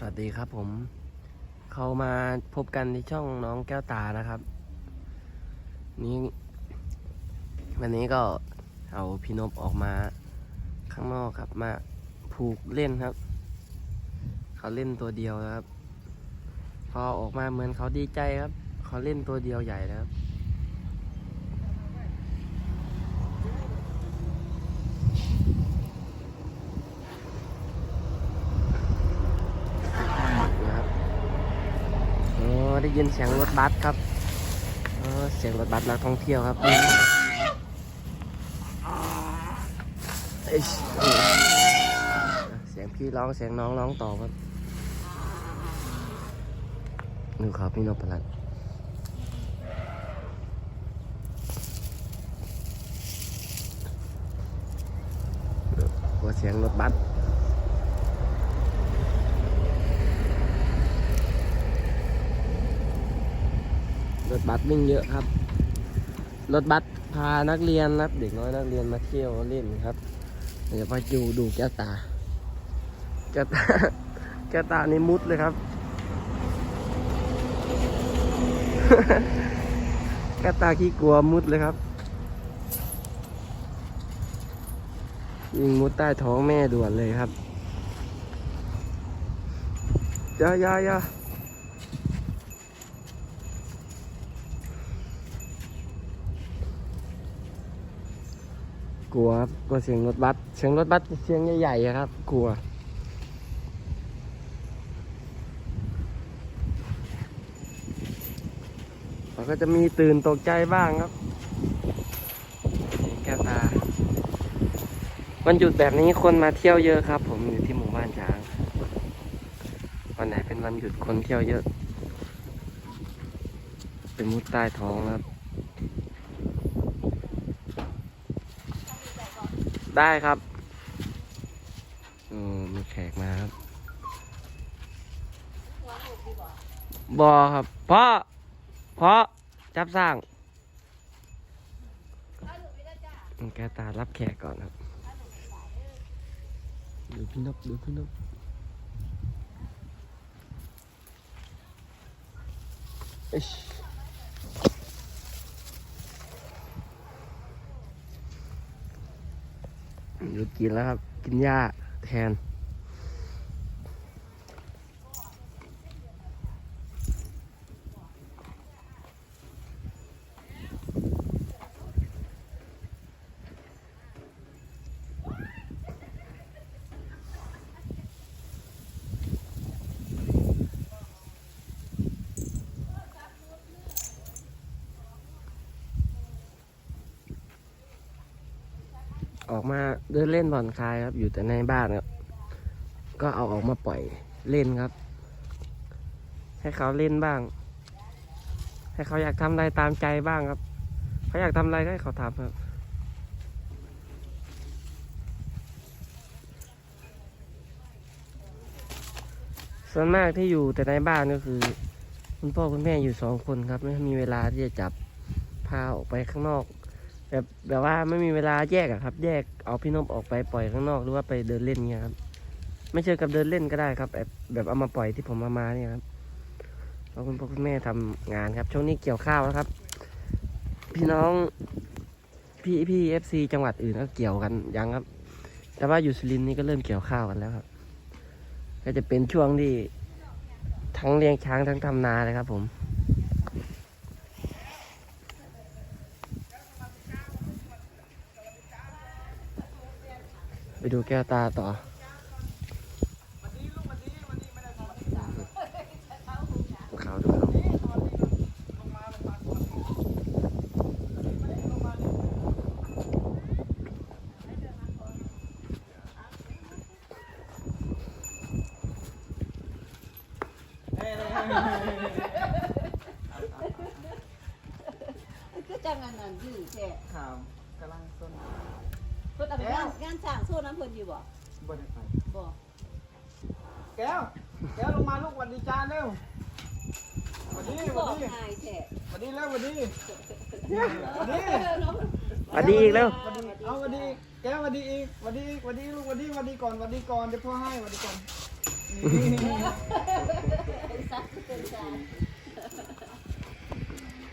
สวัสดีครับผม เขามาพบกันที่ช่องน้องแก้วตานะครับ นี่วันนี้ก็เอาพี่นบออกมาข้างนอกครับ มาผูกเล่นครับ เขาเล่นตัวเดียวครับ พอออกมาเหมือนเขาดีใจครับ เขาเล่นตัวเดียวใหญ่แล้วครับนะครับอ๋อได้ ยินเสียงรถบัสครับเสียงรถบัสนักท่องเที่ยวครับเสียงพี่ร้องเสียงน้องร้องต่อครับนูครับพี่นพรัตน์กลัวเสียงรถบัส ถบัสวิ่งเยอะครับ รถบัสพานักเรียนนะครับ เด็กน้อยนักเรียนมาเที่ยวเล่นครับ เดี๋ยวไปดูดูแก้วตา แก้วตา แก้วตานี่มุดเลยครับ แก้วตาขี้กลัวมุดเลยครับยิงมุดใต้ท้องแม่ด่วนเลยครับยายายา กลัวครับกลัวเสียงรถบัสเสียงรถบัสเสียงใหญ่ๆอะครับ กลัวมันก็จะมีตื่นตกใจบ้างครับแก้วตาวันหยุดแบบนี้คนมาเที่ยวเยอะครับ ผมอยู่ที่หมู่บ้านช้าง วันไหนเป็นวันหยุดคนเที่ยวเยอะ เป็นมุดใต้ท้องครับ ได้ครับอืมมีแขกมาครับบอครับพ่อพ่อจับสร้างแกตารับแขกก่อนครับดูพี่นกดูพี่นกเอิ๊ช หยุดกินแล้วครับ กินหญ้าแทน ออกมาเดินเล่นผ่อนคลายครับ อยู่แต่ในบ้านครับ ก็เอาออกมาปล่อยเล่นครับ ให้เขาเล่นบ้าง ให้เขาอยากทำอะไรตามใจบ้างครับ เขาอยากทำอะไรก็ให้เขาทำครับส่วนมากที่อยู่แต่ในบ้านก็คือ คุณพ่อคุณแม่อยู่สองคนครับ ไม่มีเวลาที่จะจับพาออกไปข้างนอก แบบแบบว่าไม่มีเวลาแยกอะครับ แยกเอาพี่นพออกไปปล่อยข้างนอกหรือว่าไปเดินเล่นเงี้ยครับ ไม่เชิงกับเดินเล่นก็ได้ครับ แบบแบบเอามาปล่อยที่ผมมามาเนี่ยครับเพราะคุณพ่อคุณแม่ทำงานครับ ช่วงนี้เกี่ยวข้าวแล้วครับ พี่น้องพี่พี่เอฟซีจังหวัดอื่นก็เกี่ยวกันยังครับ แต่ว่าอยู่สุรินทร์นี่ก็เริ่มเกี่ยวข้าวกันแล้วครับ ก็จะเป็นช่วงที่ทั้งเลี้ยงช้างทั้งทำนาเลยครับ ผม ดูแก้วตาต่อดูเขาดูเขาก็จังอันนั้นอยู่แท้ข่าวกำลังต้น เพิ่นเอาไปงานงานสร้างโซ่น้ำเพิ่นอยู่บ่บนไปบ่แก้วแก้วลงมาลูกหวันดีจานเร็วหวันดีที่หบวัอนกดีหายแท้หวันดีแล้วหวันดีหวันดีสวัสดีอีกแล้ว หวันดีเอาหวันดีแก้วหวันดีอีกหวันดีอีกหวันดีลูกหวันดีหวันดีก่อนหวันดีก่อนเดี๋ยวพ่อให้หวันดีก่อนซักเป็นจาน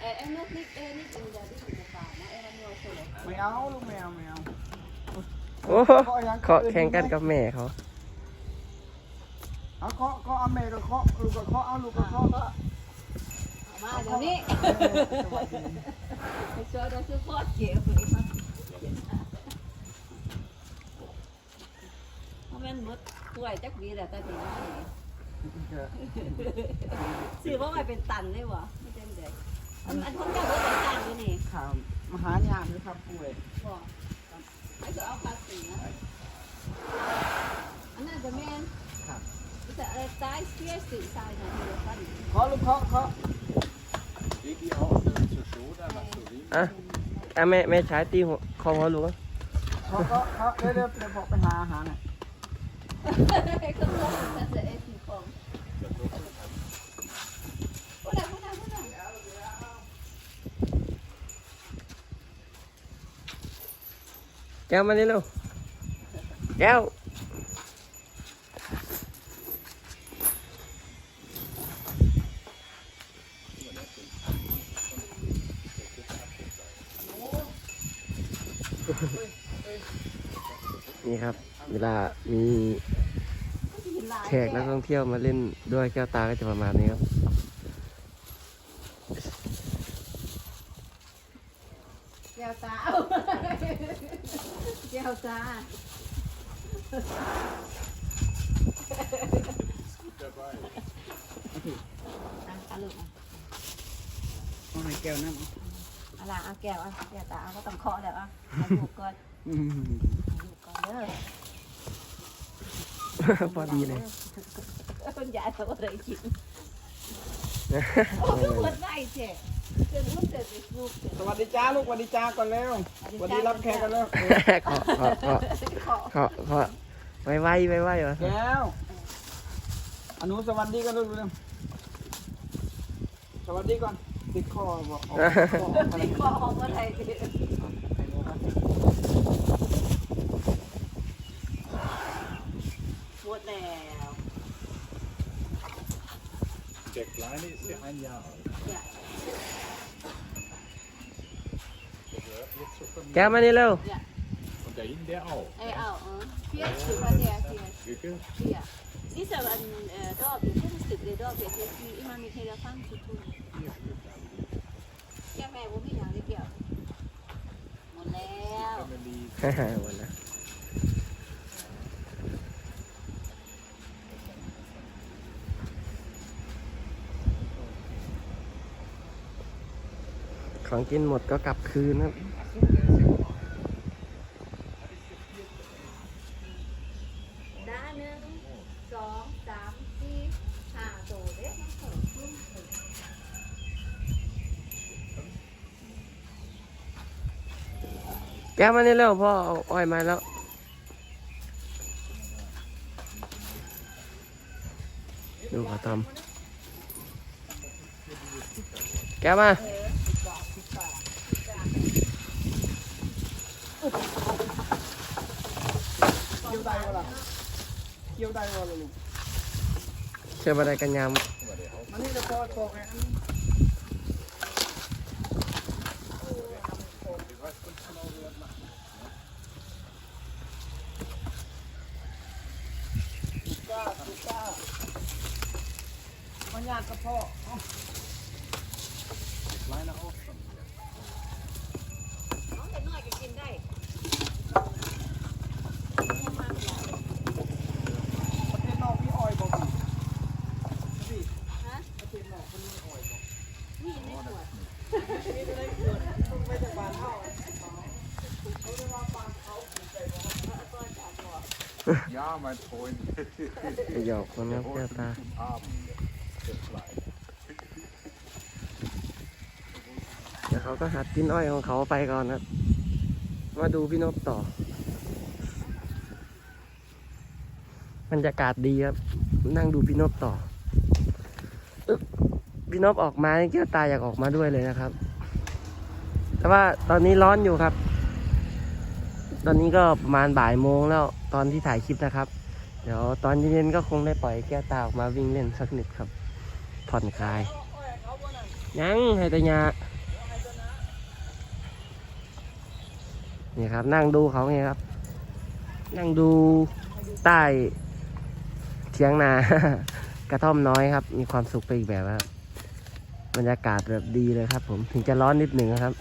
เอ้ไอ้นกนี่เอ้นี่เป็นยาที่สุดฝานะไอ้มันนัวสุดเลยไม่เอาลูกไม่เอาไม่เอา โอ้โหเคาะแข่งกันกับแม่เขาเอาเคาะเคาะเอาแม่ก็เคาะลูกก็เคาะเอาลูกก็เคาะมาเดี๋ยวนี้เออสวัสดีไปช่วยเราซื้อพอดเกี่ยวเลยครับเพราะมันมดป่วยจักวีแหละแต่ถึงซื้อว่ามันเป็นตันเลยวะไม่เป็นเด็กอันอันของเจ้าเป็นตันอยู่นี่ข่าวมหายามนะครับป่วยบอก ไอ้ก็เอาภาษีนะอันนั้นจะแม่นครับแต่อะไรตายเสียสื่อตายนะที่เราปั้นเคาะลูกเคาะเคาะ Geht die auch zur Schoda nach Turin? อะอะแม่แม่ใช้ตีหัวคอหัวลูกอะเคาะเคาะเคาะเดี๋ยวเดี๋ยวเดี๋ยวบอกไปหาอาหารหน่อย ก็รู้ว่าจะเอ็สีของพูดได้พูดได้พูดได้ แก้วมานี่เร็วแก้วนี่ครับ เวลามีแขกนักท่องเที่ยวมาเล่นด้วยแก้วตาก็จะประมาณนี้ครับ แก้วตา แก้วตา Dabei. อะลูกเอาให้แก้วน้ำเอาล่ะเอาแก้วเอาแก้วตาเอาก็ต้องเคาะแล้วอะเอาลูกก่อนอืมเอาลูกก่อนเด้อ พอดีเลยคุณยายทำอะไรกิน โอ้ยหมดได้เจ๊เจอลูกเจ อเฟซบุ๊กเจอสวัสดีจ้าลูกสวัสดีจ้าก่อนเร็วสวัสดีรับแขกกันเร็วขอขอขอขอขอขอไว้ไว้ไว้ไว้เหรอแก้วอนุสวัสดีกันลูกเร็วสวัสดีก่อนติดคอบอกออกคออะไรขอของอะไรหมดแล้ว Der Kleine ist ja ein Jahr alt. เนี่ย Der แก้ว Familie. มานี่เร็ว Und da hinten der auch. ไอ้เอาเออเพียสือมาเนี่ยเพีย Wickel? เพียนี่สำหรับเอ่อดอกอยู่ที่สึกเลยดอกเพียเพียที่อีมันมีเทเลฟังสุดทุนแก้แม่บุ้มีอย่างได้เกี่ยวหมดแล้ว Family. วันนะของกินหมดก็กลับคืนครับ ด้านหนึ่งสองสามสี่ห้าโตเด็กมันเถิดขึ้นเถิด แกมานี่เร็วพ่อเอาอ้อยมาแล้ว ดูเขาทำแกมา เกี่ยวได้ก็ล่ะเกี่ยวได้ก็ล่ะลูกเชื่อมาได้กันยามมันนี่จะพอโตไงอันนี้สุก้าสุก้ามันยากกระเพาะ Kleine auch schon. น้องแต่น้อยก็กินได้ประเทศนอกมีออยบอกพี่ฮะประเทศนอกมันมีออยบอกนี่ไม่ปวดไม่จากบ้านเฮา Ja, mein Freund. ไปหยอกคนครับแก้วตา เดี๋ยวเขาก็หัดกินอ้อยของเขาไปก่อนครับ มาดูพี่นพต่อ บรรยากาศดีครับ นั่งดูพี่นพต่อ พี่นพออกมาแก้วตาอยากออกมาด้วยเลยนะครับ แต่ว่าตอนนี้ร้อนอยู่ครับ ตอนนี้ก็ประมาณบ่ายโมงแล้วตอนที่ถ่ายคลิปนะครับ เดี๋ยวตอนเย็นๆก็คงได้ปล่อยแก้วตาออกมาวิ่งเล่นสักนิดครับ ผ่อนคลายยังให้แตยานี่ครับนั่งดูเขาไงครับ นั่งดูใต้เทียงนากระท่อมน้อยครับ มีความสุขไปอีกแบบครับบรรยากาศแบบดีเลยครับ ผมถึงจะร้อนนิดหนึ่งครับ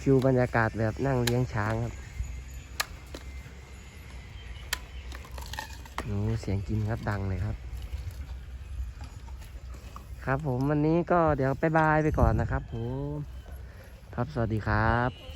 ฟิวบรรยากาศแบบนั่งเลี้ยงช้างครับโอ้เสียงกินครับดังเลยครับ ครับผมวันนี้ก็เดี๋ยวไปบายไปก่อนนะครับผมครับสวัสดีครับ